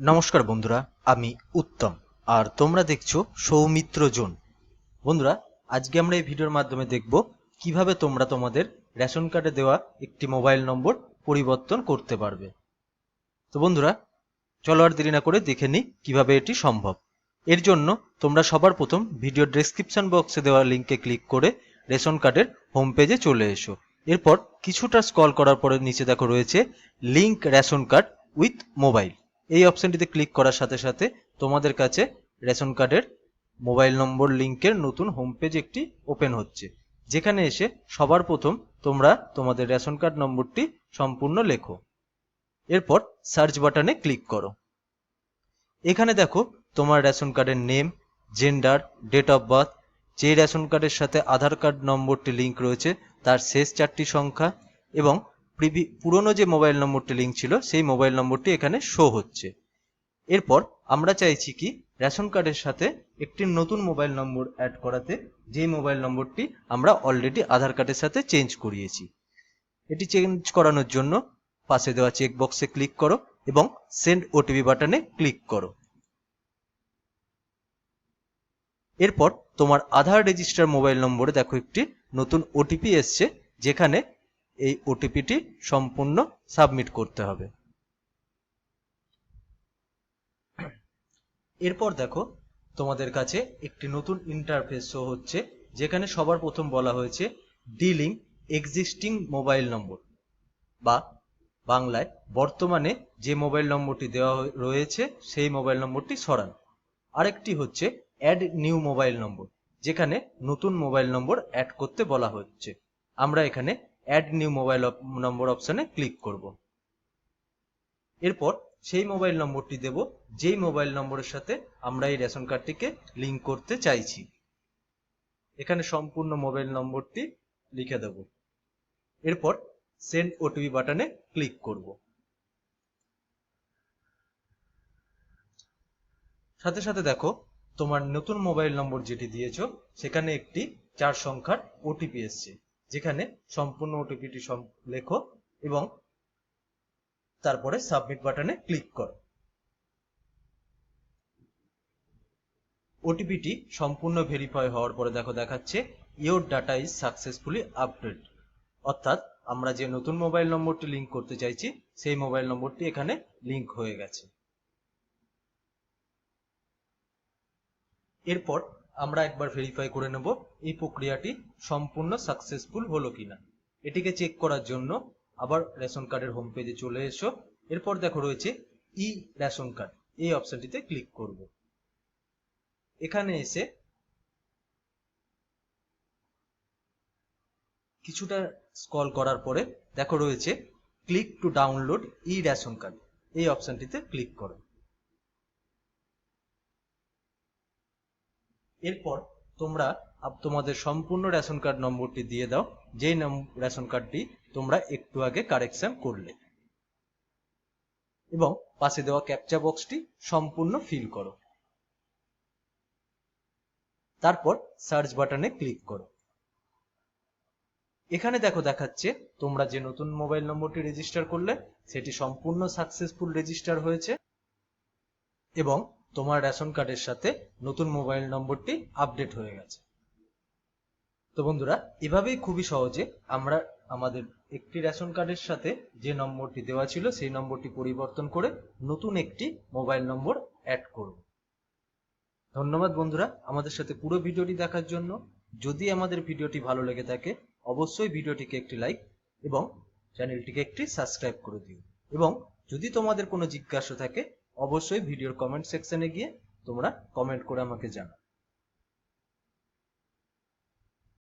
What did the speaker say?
নমস্কার বন্ধুরা, আমি উত্তম। আর তোমরা দেখছ সৌমিত্র জোন। বন্ধুরা, আজকে আমরা এই ভিডিওর মাধ্যমে দেখব কীভাবে তোমরা তোমাদের রেশন কার্ডে দেওয়া একটি মোবাইল নম্বর পরিবর্তন করতে পারবে। তো বন্ধুরা, চলো আর দেরি না করে দেখে নিই কীভাবে এটি সম্ভব। এর জন্য তোমরা সবার প্রথম ভিডিও ডেসক্রিপশন বক্সে দেওয়া লিঙ্কে ক্লিক করে রেশন কার্ডের হোম পেজে চলে এসো। এরপর কিছুটা স্ক্রল করার পরে নিচে দেখো রয়েছে link ration card with mobile এই অপশনটিতে ক্লিক করার সাথে সাথে তোমাদের কাছে রেশন কার্ডের মোবাইল নম্বর লিঙ্কের নতুন হোম পেজ একটি ওপেন হচ্ছে। যেখানে এসে সবার প্রথম তোমরা তোমাদের রেশন কার্ড নম্বরটি সম্পূর্ণ লেখো। এরপর সার্চ বাটনে ক্লিক করো। এখানে দেখো তোমার রেশন কার্ডের name gender date of birth যে রেশন কার্ডের সাথে আধার কার্ড নম্বরটি লিঙ্ক রয়েছে, তার শেষ চারটি সংখ্যা এবং পুরনো যে মোবাইল নম্বরটি লিঙ্ক ছিল, সেই মোবাইল নম্বরটি এখানে শো হচ্ছে। এরপর আমরা চাইছি কি রেশন কার্ডের সাথে একটি নতুন মোবাইল নম্বর অ্যাড করাতে, যেই মোবাইল নম্বরটি আমরা অলরেডি আধার কার্ডের সাথে চেঞ্জ করিয়েছি। এটি চেঞ্জ করানোর জন্য পাশে দেওয়া চেক বক্সে ক্লিক করো এবং সেন্ড ওটিপি বাটনে ক্লিক করো। এরপর তোমার আধার রেজিস্টার মোবাইল নম্বরে দেখো একটি নতুন ওটিপি এসছে, যেখানে এই ওটিপিটি সম্পূর্ণ সাবমিট করতে হবে। এরপর দেখো, তোমাদের কাছে একটি নতুন ইন্টারফেস শো হচ্ছে, যেখানে সবার প্রথম বলা হয়েছে ডিলিং এক্সিস্টিং মোবাইল নম্বর বা বাংলায় বর্তমানে যে মোবাইল নম্বরটি দেওয়া রয়েছে, সেই মোবাইল নম্বরটি সরান। আরেকটি হচ্ছে অ্যাড নিউ মোবাইল নম্বর যেখানে নতুন মোবাইল নম্বর অ্যাড করতে বলা হচ্ছে। আমরা এখানে অ্যাড নিউ মোবাইল নম্বর অপশানে ক্লিক করব। এরপর সেই মোবাইল নম্বরটি দেব, যেই মোবাইল নম্বরের সাথে আমরা এই রেশন কার্ডটিকে লিঙ্ক করতে চাইছি। এখানে সম্পূর্ণ মোবাইল নম্বরটি লিখে দেব। এরপর সেন্ড ওটিপি বাটনে ক্লিক করব। সাথে সাথে দেখো, তোমার নতুন মোবাইল নম্বর যেটি দিয়েছ, সেখানে একটি চার সংখ্যার ওটিপি এসছে। যেখানে সম্পূর্ণ ওটিপিটি লেখো এবং তারপরে সাবমিট বাটনে ক্লিক করো। ওটিপিটি সম্পূর্ণ ভেরিফাই হওয়ার পরে দেখো দেখাচ্ছে your data is successfully update অর্থাৎ আমরা যে নতুন মোবাইল নম্বরটি লিংক করতে চাইছি, সেই মোবাইল নম্বরটি এখানে লিংক হয়ে গেছে। এরপর আমরা একবার ভেরিফাই করে নেব এই প্রক্রিয়াটি সম্পূর্ণ সাকসেসফুল হলো কিনা। এটিকে চেক করার জন্য আবার রেশন কার্ডের হোম পেজে চলে এসো। এরপর দেখো রয়েছে ই রেশন কার্ড। এই অপশনটিতে ক্লিক করব। এখানে এসে কিছুটা স্ক্রল করার পরে দেখো রয়েছে click to download e ration card. এই অপশনটিতে ক্লিক করো। এরপর তোমরা তোমাদের সম্পূর্ণ রেশন কার্ড নম্বরটি দিয়ে দাও। যেই রেশন কার্ডটি তোমরা একটু আগে কারেকশন করলে। এবং পাশে দেওয়া ক্যাপচা বক্সটি সম্পূর্ণ ফিল করো। তারপর সার্চ বাটনে ক্লিক করো। এখানে দেখো দেখাচ্ছে, তোমরা যে নতুন মোবাইল নম্বরটি রেজিস্টার করলে, সেটি সম্পূর্ণ সাকসেসফুল রেজিস্টার হয়েছে। এবং তোমার রেশন কার্ডের সাথে নতুন মোবাইল নম্বরটি আপডেট হয়ে গেছে। তো বন্ধুরা, এভাবেই খুবই সহজে আমরা আমাদের একটি রেশন কার্ডের সাথে যে নম্বরটি দেওয়া ছিল, সেই নম্বরটি পরিবর্তন করে নতুন একটি মোবাইল নম্বর অ্যাড করব। ধন্যবাদ বন্ধুরা আমাদের সাথে পুরো ভিডিওটি দেখার জন্য। যদি আমাদের ভিডিওটি ভালো লেগে থাকে, অবশ্যই ভিডিওটিকে একটি লাইক এবং চ্যানেলটিকে একটি সাবস্ক্রাইব করে দিও। এবং যদি তোমাদের কোনো জিজ্ঞাসা থাকে অবশ্যই ভিডিওর কমেন্ট সেকশনে গিয়ে তোমরা কমেন্ট করে আমাকে জানাও।